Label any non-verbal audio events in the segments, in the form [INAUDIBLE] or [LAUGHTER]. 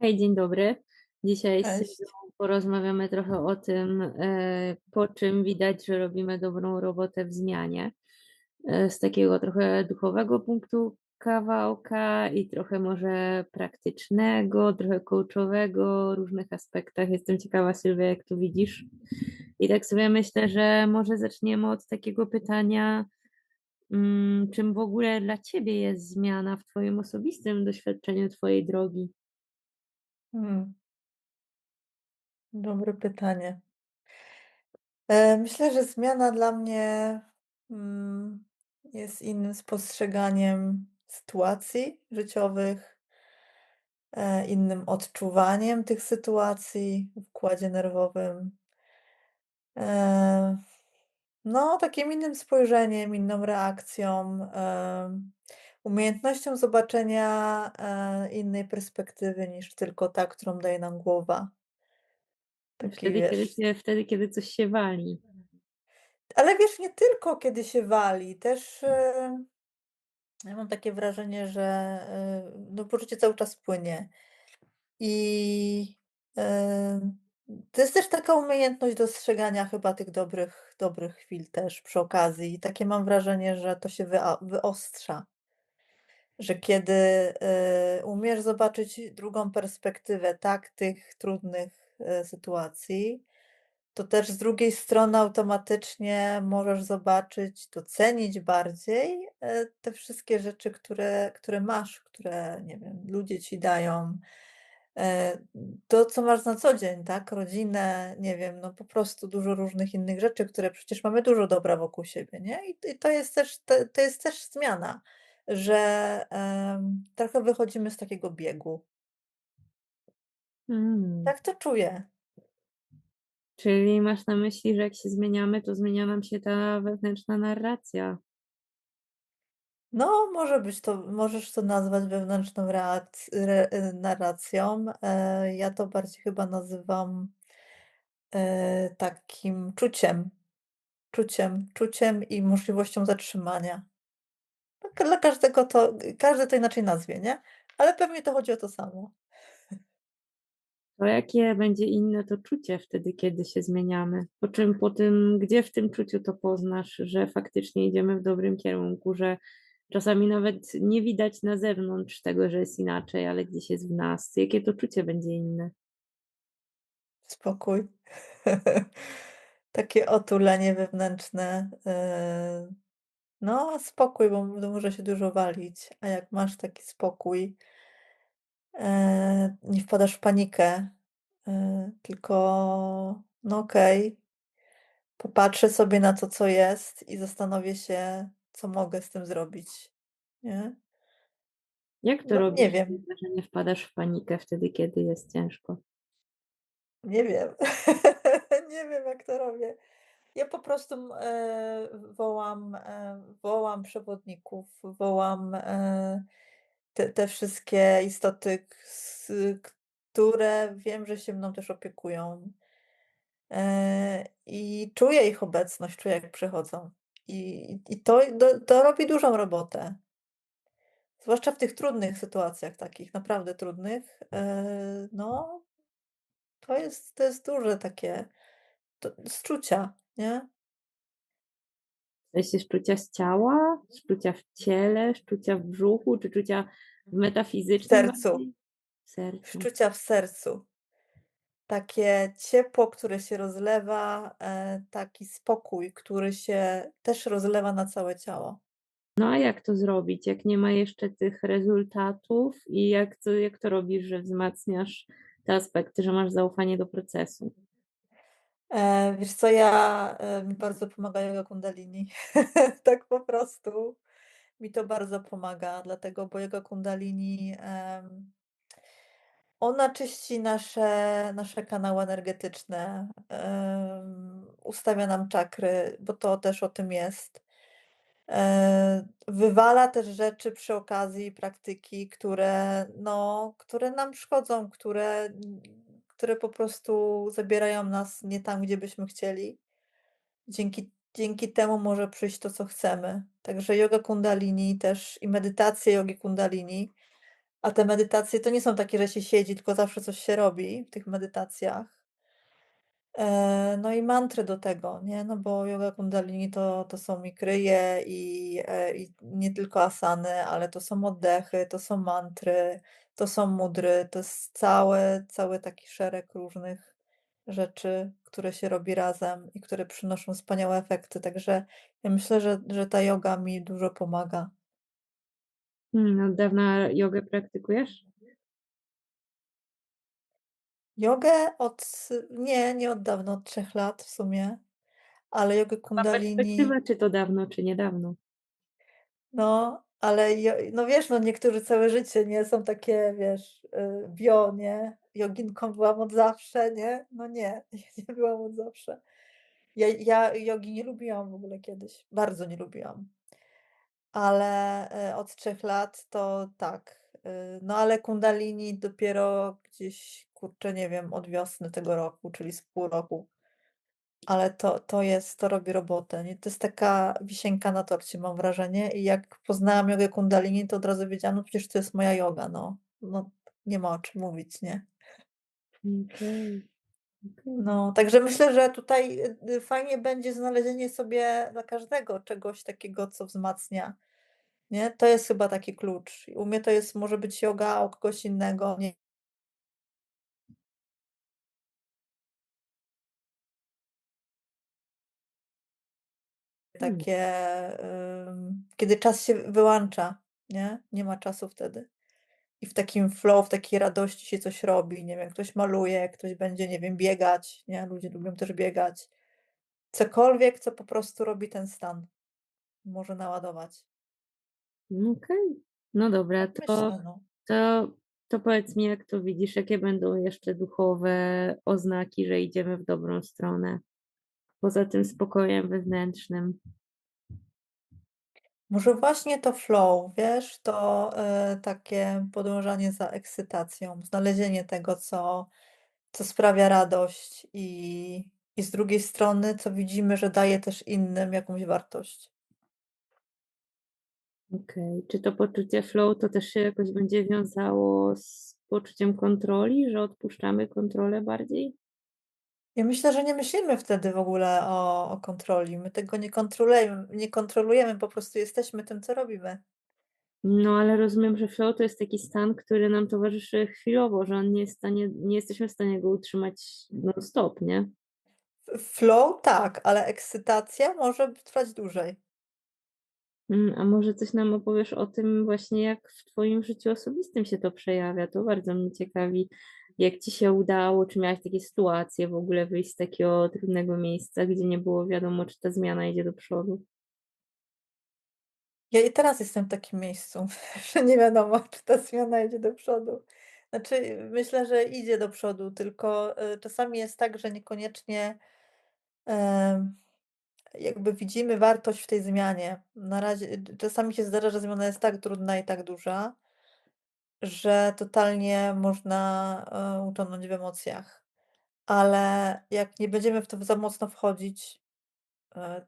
Hej, dzień dobry. Dzisiaj z Sylwią Cześć. porozmawiamy trochę o tym, e, po czym widać, że robimy dobrą robotę w zmianie. E, z takiego trochę duchowego punktu kawałka i trochę może praktycznego, trochę coachowego, o różnych aspektach. Jestem ciekawa, Sylwia, jak to widzisz. I tak sobie myślę, że może zaczniemy od takiego pytania, mm, czym w ogóle dla ciebie jest zmiana w twoim osobistym doświadczeniu twojej drogi? Hmm. Dobre pytanie. E, myślę, że zmiana dla mnie, mm, jest innym spostrzeganiem sytuacji życiowych e, innym odczuwaniem tych sytuacji w układzie nerwowym. E, no, takim innym spojrzeniem, inną reakcją, em, umiejętnością zobaczenia, e, innej perspektywy niż tylko ta, którą daje nam głowa. Taki Wtedy, kiedy wiesz się wtedy, kiedy coś się wali. Ale wiesz, nie tylko kiedy się wali, też, y ja mam takie wrażenie, że, y, no, bo życie cały czas płynie. I, to jest też taka umiejętność dostrzegania chyba tych dobrych dobrych chwil też przy okazji. I takie mam wrażenie, że to się wyostrza. Że kiedy, y, umiesz zobaczyć drugą perspektywę, tak, tych trudnych, y, sytuacji, to też z drugiej strony automatycznie możesz zobaczyć, docenić bardziej, y, te wszystkie rzeczy, które które masz, które, nie wiem, ludzie ci dają. E, to, co masz na co dzień, tak, rodzinę, nie wiem, no, po prostu dużo różnych innych rzeczy, które przecież mamy dużo dobra wokół siebie, nie? I to jest też to to jest też zmiana, że, em, trochę wychodzimy z takiego biegu. Mm. Tak to czuję. Czyli masz na myśli, że jak się zmieniamy, to zmienia nam się ta wewnętrzna narracja. No, może być to możesz to nazwać wewnętrzną re y, narracją. E, ja to bardziej chyba nazywam e, takim czuciem, czuciem czuciem i możliwością zatrzymania. Tak dla każdego to każdy to inaczej nazwie, nie? Ale pewnie to chodzi o to samo. To jakie będzie inne to czucie wtedy, kiedy się zmieniamy? Po czym po tym gdzie w tym czuciu to poznasz, że faktycznie idziemy w dobrym kierunku, że czasami nawet nie widać na zewnątrz tego, że jest inaczej, ale gdzieś jest w nas? Jakie to czucie będzie inne? Spokój. [LAUGHS] Takie otulenie wewnętrzne, y, no, spokój, bo może się dużo walić, a jak masz taki spokój e, nie wpadasz w panikę, y, tylko no, okej, popatrzę sobie na to, co jest i zastanowię się, co mogę z tym zrobić, nie? Jak to No, nie robisz, wiem. że nie wpadasz w panikę wtedy, kiedy jest ciężko? Nie wiem. [LAUGHS] Nie wiem, jak to robię. Ja po prostu, e, wołam e, wołam przewodników, wołam, e, te te wszystkie istoty, s które wiem, że się mną też opiekują. E, i czuję ich obecność, czuję, jak przychodzą. I i to to robi dużą robotę. Zwłaszcza w tych trudnych sytuacjach, takich naprawdę trudnych, e, no to jest to jest duże takie to szczucia, nie? W sensie szczucia z ciała, szczucia w ciele, szczucia w brzuchu, czy czucia W metafizyczne sercu. bardziej? W sercu. Szczucia w sercu. Takie ciepło, które się rozlewa, e, taki spokój, który się też rozlewa na całe ciało. No, a jak to zrobić, jak nie ma jeszcze tych rezultatów i jak to jak to robisz, że wzmacniasz te aspekty, że masz zaufanie do procesu? E, wiesz co, ja, e, mi bardzo pomaga joga kundalini. [LAUGHS] Tak po prostu. Mi to bardzo pomaga, dlatego bo joga kundalini, em ona czyści nasze nasze kanały energetyczne, ustawia nam czakry, bo to też o tym jest. E, wywala też rzeczy przy okazji praktyki, które, no, które nam szkodzą, które które po prostu zabierają nas nie tam, gdzie byśmy chcieli. Dzięki dzięki temu może przyjść to, co chcemy. Także joga kundalini też i medytacja jogi kundalini, A te medytacje to nie są takie, że się siedzi, tylko zawsze coś się robi w tych medytacjach. Eee, no i mantry do tego, nie, no bo joga kundalini to to są i kryje, i, e, i nie tylko asany, ale to są oddechy, to są mantry, to są mudry, to jest cały cały taki szereg różnych rzeczy, które się robi razem i które przynoszą wspaniałe efekty. Także ja myślę, że że ta joga mi dużo pomaga. Hmm, od dawna jogę praktykujesz? Jogę od nie, nie od dawna, od 3 lat w sumie, ale jogę Ma kundalini perspektywę, czy to dawno, czy niedawno? No, ale jo no wiesz, no niektórzy całe życie, nie, są takie, wiesz, y, bio, nie? Joginką byłam od zawsze, nie? No nie, [LAUGHS] nie byłam od zawsze. Ja ja jogi nie lubiłam w ogóle kiedyś, bardzo nie lubiłam. Ale, e, od 3 lat to tak, y, no ale kundalini dopiero gdzieś, kurczę, nie wiem, od wiosny tego roku, czyli z pół roku. Ale to to jest to robi robotę, nie? To jest taka wisienka na torcie, mam wrażenie. I jak poznałam jogę kundalini, to od razu wiedziałam, no przecież to jest moja joga, no. No, nie ma o czym mówić, nie? Okej. No, także myślę, że tutaj, y, y, fajnie będzie znalezienie sobie dla każdego czegoś takiego, co wzmacnia, nie? To jest chyba taki klucz. U mnie to jest może być joga, a u kogoś innego nie Hmm. takie, ym, kiedy czas się wyłącza, nie? Nie ma czasu wtedy. I w takim flow, w takiej radości się coś robi, nie wiem, ktoś maluje, ktoś będzie, nie wiem, biegać, nie? Ludzie lubią też biegać. Cokolwiek, co po prostu robi ten stan, może naładować. No okej. No dobra, to myślę, no. to to powiedz mi, jak to widzisz, jakie będą jeszcze duchowe oznaki, że idziemy w dobrą stronę, poza tym spokojem wewnętrznym? Może właśnie to flow, wiesz, to, y, takie podążanie za ekscytacją, znalezienie tego, co co sprawia radość i i z drugiej strony, co widzimy, że daje też innym jakąś wartość. Okej. Czy to poczucie flow to też się jakoś będzie wiązało z poczuciem kontroli, że odpuszczamy kontrolę bardziej? Ja myślę, że nie myślimy wtedy w ogóle o o kontroli. My tego nie kontrolujemy nie kontrolujemy, po prostu jesteśmy tym, co robimy. No, ale rozumiem, że flow to jest taki stan, który nam towarzyszy chwilowo, że on nie jest w stanie nie jesteśmy w stanie go utrzymać non stop, nie? Flow tak, ale ekscytacja może trwać dłużej. Mm, a może coś nam opowiesz o tym właśnie, jak w twoim życiu osobistym się to przejawia? To bardzo mnie ciekawi, jak ci się udało, czy miałaś takie sytuacje w ogóle wyjść z takiego trudnego miejsca, gdzie nie było wiadomo, czy ta zmiana idzie do przodu? Ja i teraz jestem w takim miejscu, [LAUGHS] że nie wiadomo, czy ta zmiana idzie do przodu. Znaczy, myślę, że idzie do przodu, tylko, y, czasami jest tak, że niekoniecznie, jakby widzimy wartość w tej zmianie. Na razie czasami się zdarza, że zmiana jest tak trudna i tak duża, że totalnie można, e, utonąć w emocjach. Ale jak nie będziemy w to za mocno wchodzić, e,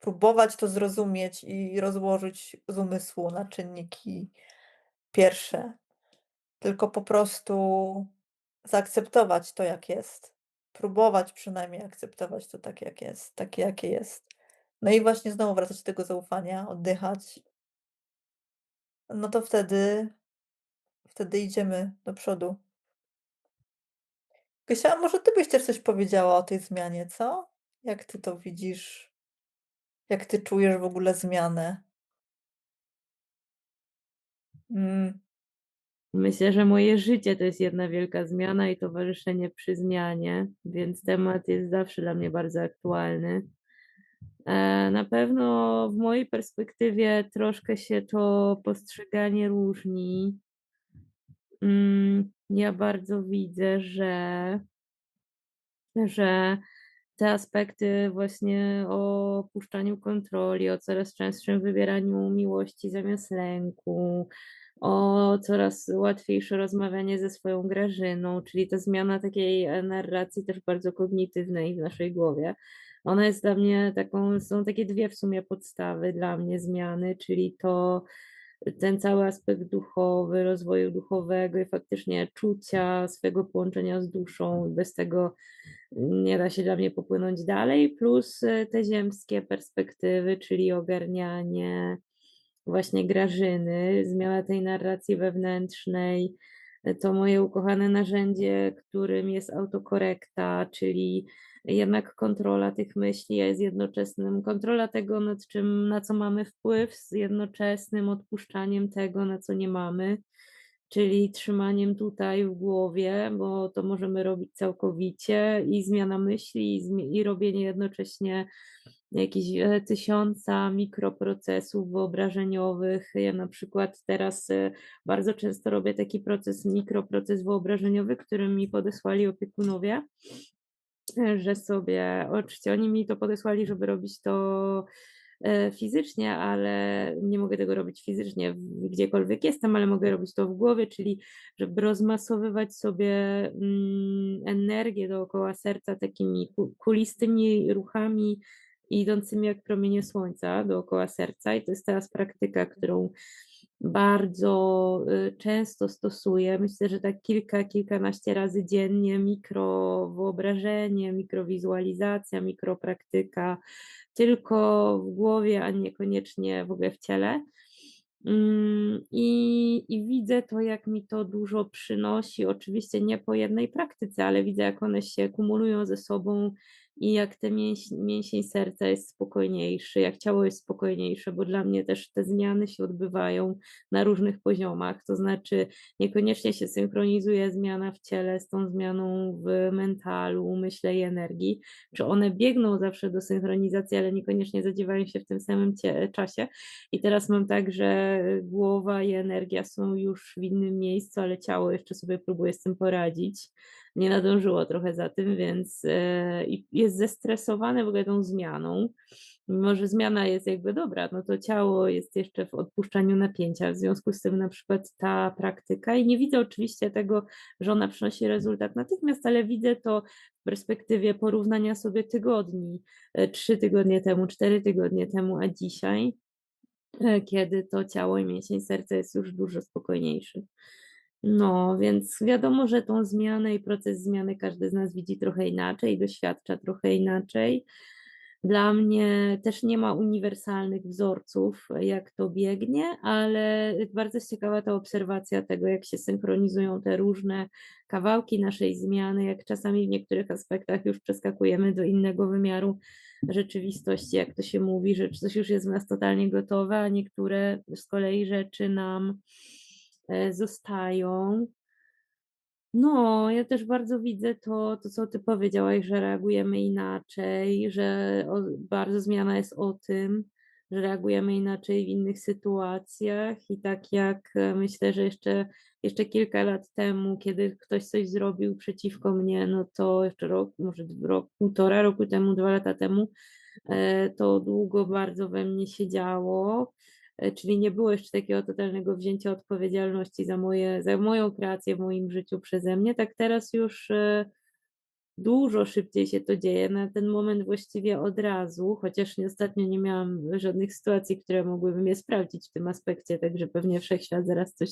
próbować to zrozumieć i rozłożyć z umysłu na czynniki pierwsze, tylko po prostu zaakceptować to, jak jest. Próbować przynajmniej akceptować to tak, jak jest, takie, jakie jest. No i właśnie znowu wracać do tego zaufania, oddychać. No to wtedy wtedy idziemy do przodu. Gosia, może ty byś też coś powiedziała o tej zmianie, co? Jak ty to widzisz? Jak ty czujesz w ogóle zmianę? Mm. Myślę, że moje życie to jest jedna wielka zmiana i towarzyszenie przy zmianie, więc temat jest zawsze dla mnie bardzo aktualny. E, na pewno w mojej perspektywie troszkę się to postrzeganie różni. Mm, ja bardzo widzę, że że te aspekty właśnie o opuszczaniu kontroli, o coraz częstszym wybieraniu miłości zamiast lęku, o coraz łatwiejsze rozmawianie ze swoją Grażyną, czyli ta zmiana takiej, e, narracji też bardzo kognitywnej w naszej głowie. Ona jest dla mnie taką są takie 2 w sumie podstawy dla mnie zmiany, czyli to, ten cały aspekt duchowy, rozwoju duchowego i faktycznie czucia swego połączenia z duszą. Bez tego nie da się dla mnie popłynąć dalej, plus e, te ziemskie perspektywy, czyli ogarnianie właśnie Grażyny, zmiana tej narracji wewnętrznej, to moje ukochane narzędzie, którym jest autokorekta, czyli jednak kontrola tych myśli jest jednoczesnym, kontrola tego, nad czym, na co mamy wpływ, z jednoczesnym odpuszczaniem tego, na co nie mamy, czyli trzymaniem tutaj w głowie, bo to możemy robić całkowicie i zmiana myśli, i, i robienie jednocześnie jakichś e, tysiąca mikroprocesów wyobrażeniowych. Ja na przykład teraz e, bardzo często robię taki proces, mikroproces wyobrażeniowy, który mi podesłali opiekunowie, e, że sobie, oczywiście oni mi to podesłali, żeby robić to fizycznie, ale nie mogę tego robić fizycznie gdziekolwiek jestem, ale mogę robić to w głowie, czyli żeby rozmasowywać sobie mm, energię dookoła serca takimi kulistymi ruchami idącymi jak promienie słońca dookoła serca. I to jest teraz praktyka, którą bardzo y, często stosuję. Myślę, że tak kilka, kilkanaście razy dziennie mikro wyobrażenie, mikrowizualizacja, mikropraktyka, tylko w głowie, a niekoniecznie w ogóle w ciele. Mm, I, I widzę to, jak mi to dużo przynosi. Oczywiście nie po jednej praktyce, ale widzę, jak one się kumulują ze sobą i jak te mięś, mięsień serca jest spokojniejszy, jak ciało jest spokojniejsze, bo dla mnie też te zmiany się odbywają na różnych poziomach, to znaczy niekoniecznie się synchronizuje zmiana w ciele z tą zmianą w mentalu, umyśle i energii, czy one biegną zawsze do synchronizacji, ale niekoniecznie zadziewają się w tym samym czasie. I teraz mam tak, że głowa i energia są już w innym miejscu, ale ciało jeszcze sobie próbuje z tym poradzić nie nadążyło trochę za tym, więc e, jest zestresowane w ogóle tą zmianą. Mimo, że zmiana jest jakby dobra, no to ciało jest jeszcze w odpuszczaniu napięcia. W związku z tym na przykład ta praktyka i nie widzę oczywiście tego, że ona przynosi rezultat natychmiast, ale widzę to w perspektywie porównania sobie tygodni, e, trzy tygodnie temu, cztery tygodnie temu, a dzisiaj, e, kiedy to ciało i mięsień serca jest już dużo spokojniejszy. No, więc wiadomo, że tą zmianę i proces zmiany każdy z nas widzi trochę inaczej, doświadcza trochę inaczej. Dla mnie też nie ma uniwersalnych wzorców, jak to biegnie, ale bardzo jest ciekawa ta obserwacja tego, jak się synchronizują te różne kawałki naszej zmiany, jak czasami w niektórych aspektach już przeskakujemy do innego wymiaru rzeczywistości, jak to się mówi, że coś już jest w nas totalnie gotowe, a niektóre z kolei rzeczy nam zostają. No, ja też bardzo widzę to, to, co ty powiedziałaś, że reagujemy inaczej, że bardzo zmiana jest o tym, że reagujemy inaczej w innych sytuacjach i tak jak e, myślę, że jeszcze, jeszcze kilka lat temu, kiedy ktoś coś zrobił przeciwko mnie, no to jeszcze rok, może rok, półtora roku temu, dwa lata temu, e, to długo bardzo we mnie siedziało E, czyli nie było jeszcze takiego totalnego wzięcia odpowiedzialności za, moje, za moją kreację w moim życiu przeze mnie, tak teraz już e, dużo szybciej się to dzieje. Na ten moment właściwie od razu, chociaż ostatnio nie miałam żadnych sytuacji, które mogłyby mnie sprawdzić w tym aspekcie, także pewnie wszechświat zaraz coś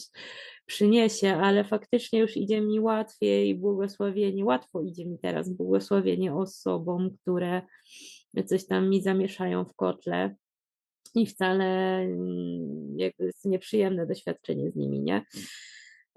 przyniesie, ale faktycznie już idzie mi łatwiej błogosławienie, łatwo idzie mi teraz błogosławienie osobom, które coś tam mi zamieszają w kotle i wcale mm, jakby jest nieprzyjemne doświadczenie z nimi, nie?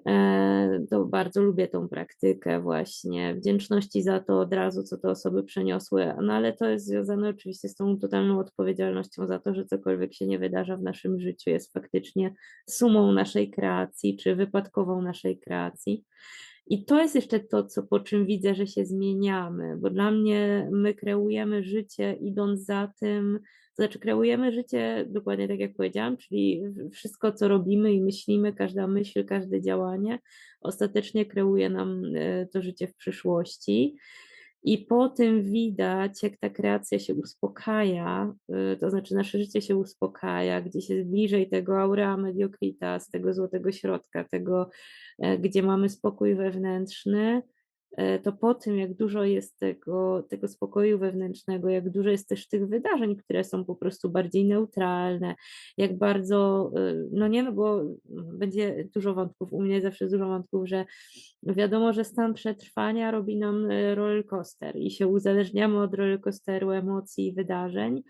E, to bardzo lubię tą praktykę właśnie, wdzięczności za to od razu, co te osoby przeniosły, no ale to jest związane oczywiście z tą totalną odpowiedzialnością za to, że cokolwiek się nie wydarza w naszym życiu jest faktycznie sumą naszej kreacji, czy wypadkową naszej kreacji. I to jest jeszcze to, co, po czym widzę, że się zmieniamy, bo dla mnie my kreujemy życie idąc za tym, to znaczy kreujemy życie dokładnie tak, jak powiedziałam, czyli wszystko, co robimy i myślimy, każda myśl, każde działanie ostatecznie kreuje nam e, to życie w przyszłości. I po tym widać, jak ta kreacja się uspokaja, e, to znaczy nasze życie się uspokaja, gdzieś jest bliżej tego aurea mediocritas, tego złotego środka, tego, e, gdzie mamy spokój wewnętrzny, to po tym, jak dużo jest tego, tego spokoju wewnętrznego, jak dużo jest też tych wydarzeń, które są po prostu bardziej neutralne, jak bardzo, e, no nie, no bo będzie dużo wątków, u mnie zawsze dużo wątków, że wiadomo, że stan przetrwania robi nam e, rollercoaster i się uzależniamy od rollercoasteru emocji i wydarzeń,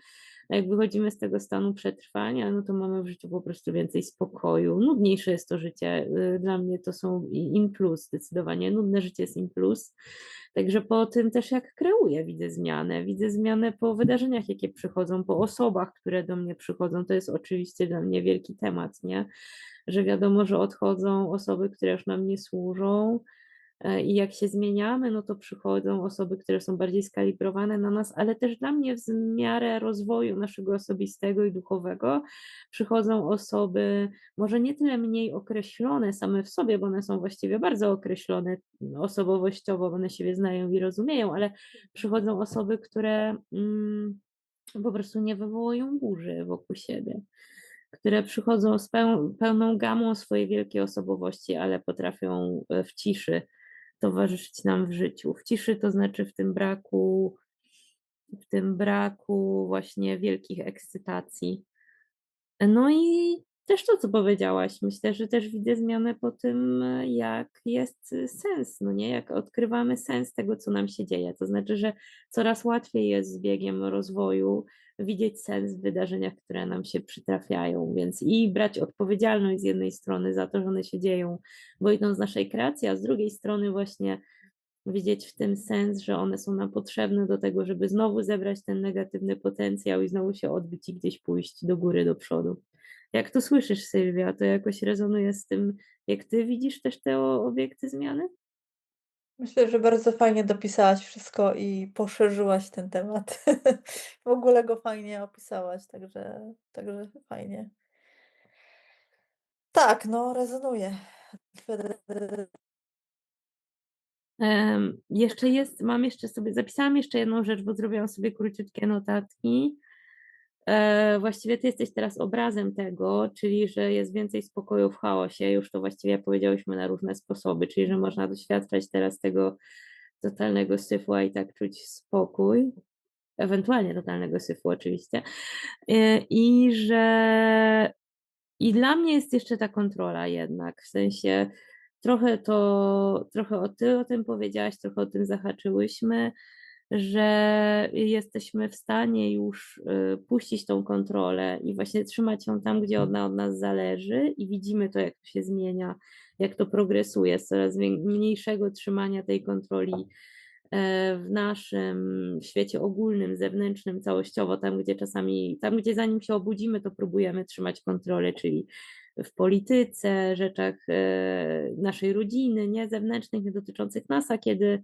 a jak wychodzimy z tego stanu przetrwania, no to mamy w życiu po prostu więcej spokoju. Nudniejsze jest to życie. Y, dla mnie to są in plus zdecydowanie. Nudne życie jest in plus. Także po tym też jak kreuję, widzę zmianę. Widzę zmianę po wydarzeniach, jakie przychodzą, po osobach, które do mnie przychodzą. To jest oczywiście dla mnie wielki temat, nie? Że wiadomo, że odchodzą osoby, które już nam nie służą, I jak się zmieniamy, no to przychodzą osoby, które są bardziej skalibrowane na nas, ale też dla mnie w miarę rozwoju naszego osobistego i duchowego przychodzą osoby, może nie tyle mniej określone same w sobie, bo one są właściwie bardzo określone osobowościowo, one siebie znają i rozumieją, ale przychodzą osoby, które mm, po prostu nie wywołują burzy wokół siebie które przychodzą z pełną gamą swojej wielkiej osobowości, ale potrafią w ciszy towarzyszyć nam w życiu. W ciszy to znaczy w tym braku, w tym braku właśnie wielkich ekscytacji. No i też to, co powiedziałaś, myślę, że też widzę zmianę po tym, jak jest sens, no nie? Jak odkrywamy sens tego, co nam się dzieje. To znaczy, że coraz łatwiej jest z biegiem rozwoju widzieć sens w wydarzeniach, które nam się przytrafiają, więc i brać odpowiedzialność z jednej strony za to, że one się dzieją, bo idą z naszej kreacji, a z drugiej strony właśnie widzieć w tym sens, że one są nam potrzebne do tego, żeby znowu zebrać ten negatywny potencjał i znowu się odbić i gdzieś pójść do góry, do przodu. Jak to słyszysz, Sylwia, to jakoś rezonuje z tym, jak ty widzisz też te obiekty zmiany? Myślę, że bardzo fajnie dopisałaś wszystko i poszerzyłaś ten temat. [LAUGHS] W ogóle go fajnie opisałaś, także, także fajnie. Tak, no rezonuje. Um, jeszcze jest, mam jeszcze sobie, zapisałam jeszcze jedną rzecz, bo zrobiłam sobie króciutkie notatki. E, właściwie ty jesteś teraz obrazem tego, czyli że jest więcej spokoju w chaosie, już to właściwie powiedziałyśmy na różne sposoby, czyli że można doświadczać teraz tego totalnego syfu, a i tak czuć spokój, ewentualnie totalnego syfu oczywiście, e, i że i dla mnie jest jeszcze ta kontrola jednak, w sensie trochę to, trochę o ty o tym powiedziałaś, trochę o tym zahaczyłyśmy, że jesteśmy w stanie już y, puścić tą kontrolę i właśnie trzymać ją tam, gdzie ona od nas zależy i widzimy to, jak to się zmienia, jak to progresuje z coraz mniejszego trzymania tej kontroli e, w naszym świecie ogólnym, zewnętrznym, całościowo, tam gdzie czasami, tam gdzie zanim się obudzimy, to próbujemy trzymać kontrolę, czyli w polityce, rzeczach e, naszej rodziny, nie zewnętrznych, nie dotyczących nas, a kiedy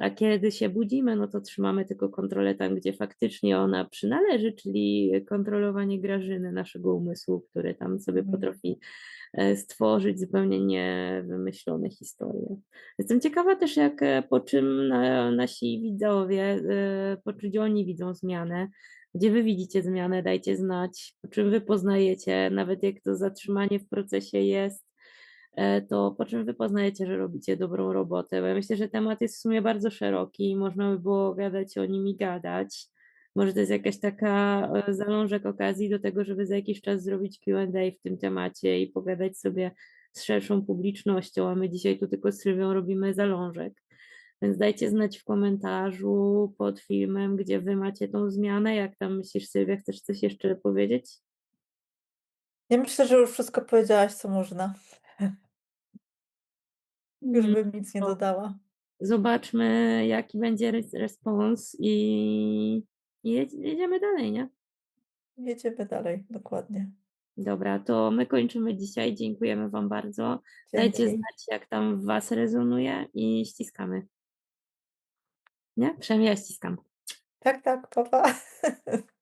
a kiedy się budzimy, no to trzymamy tylko kontrolę tam, gdzie faktycznie ona przynależy, czyli kontrolowanie Grażyny, naszego umysłu, który tam sobie mhm. potrafi e, stworzyć zupełnie niewymyślone historie. Jestem ciekawa też, jak e, po czym nasi widzowie, po czym oni widzą zmianę, gdzie wy widzicie zmianę, dajcie znać, po czym wy poznajecie, nawet jak to zatrzymanie w procesie jest, E, to po czym wy poznajecie, że robicie dobrą robotę? Bo ja myślę, że temat jest w sumie bardzo szeroki i można by było gadać o nim i gadać. Może to jest jakaś taka e, zalążek okazji do tego, żeby za jakiś czas zrobić Q&A w tym temacie i pogadać sobie z szerszą publicznością, a my dzisiaj tu tylko z Sylwią robimy zalążek. Więc dajcie znać w komentarzu pod filmem, gdzie wy macie tą zmianę. Jak tam myślisz, Sylwia, chcesz coś jeszcze powiedzieć? Ja myślę, że już wszystko powiedziałaś, co można. [LAUGHS] Już Mhm. bym nic nie dodała. Zobaczmy, jaki będzie respons i, i jedziemy dalej, nie? Jedziemy dalej, dokładnie. Dobra, to my kończymy dzisiaj. Dziękujemy Wam bardzo. Dajcie znać, jak tam w Was rezonuje i ściskamy. Nie? Przynajmniej ja ściskam. Tak, tak, papa. [LAUGHS]